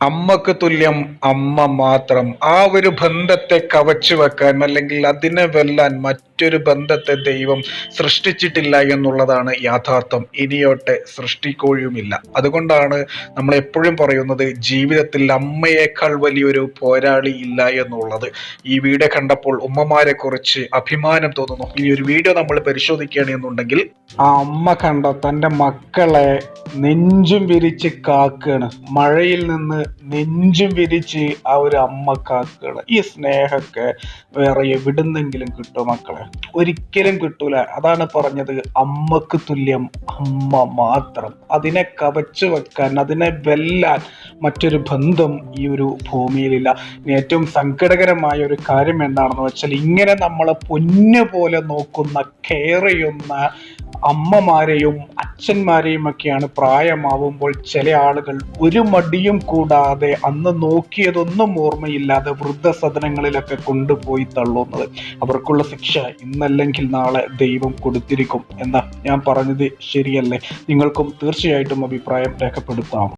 അമ്മയ്ക്ക് തുല്യം അമ്മ മാത്രം ആ ഒരു ബന്ധത്തെ കവച്ചു വെക്കാൻ അല്ലെങ്കിൽ അതിനെ വെല്ലാൻ മറ്റൊരു ബന്ധത്തെ ദൈവം സൃഷ്ടിച്ചിട്ടില്ല എന്നുള്ളതാണ് യാഥാർത്ഥ്യം. ഇനിയോട്ടെ സൃഷ്ടിക്കുകയുമില്ല അതുകൊണ്ടാണ് നമ്മൾ എപ്പോഴും പറയുന്നത് ജീവിതത്തിൽ അമ്മയേക്കാൾ വലിയൊരു പോരാളി ഇല്ല എന്നുള്ളത്. ഈ വീഡിയോ കണ്ടപ്പോൾ ഉമ്മമാരെ കുറിച്ച് അഭിമാനം തോന്നുന്നു. ഈ ഒരു വീഡിയോ നമ്മൾ പരിശോധിക്കുകയാണെന്നുണ്ടെങ്കിൽ ആ അമ്മ കണ്ടോ തന്റെ മക്കളെ നെഞ്ചും വിരിച്ച് കാക്കുകയാണ്. മഴയിൽ നിന്ന് നെഞ്ചും വിരിച്ച് ആ ഒരു അമ്മ കാക്കുകയാണ്. ഈ സ്നേഹമൊക്കെ വേറെ എവിടുന്നെങ്കിലും കിട്ടും മക്കളെ? ഒരിക്കലും കിട്ടൂല. അതാണ് പറഞ്ഞത് അമ്മയ്ക്ക് തുല്യം അമ്മ മാത്രം. അതിനെ കവച്ചു വെക്കാൻ അതിനെ വെല്ലാൻ മറ്റൊരു ബന്ധം ഈ ഒരു ഭൂമിയിലില്ല. ഏറ്റവും സങ്കടകരമായ ഒരു കാര്യം എന്താണെന്ന് വെച്ചാൽ ഇങ്ങനെ നമ്മൾ പൊന്നു പോലെ നോക്കുന്ന കെയർ ചെയ്യുന്ന അമ്മമാരെയും അച്ഛന്മാരെയും ഒക്കെയാണ് പ്രായമാവുമ്പോൾ ചില ആളുകൾ ഒരു മടിയും കൂടാതെ അന്ന് നോക്കിയതൊന്നും ഓർമ്മയില്ലാതെ വൃദ്ധസദനങ്ങളിലൊക്കെ കൊണ്ടുപോയി തള്ളുന്നത്. അവർക്കുള്ള ശിക്ഷ ഇന്നല്ലെങ്കിൽ നാളെ ദൈവം കൊടുത്തിരിക്കും. എന്ന് ഞാൻ പറഞ്ഞത് ശരിയല്ലേ? നിങ്ങൾക്കും തീർച്ചയായിട്ടും അഭിപ്രായം രേഖപ്പെടുത്താം.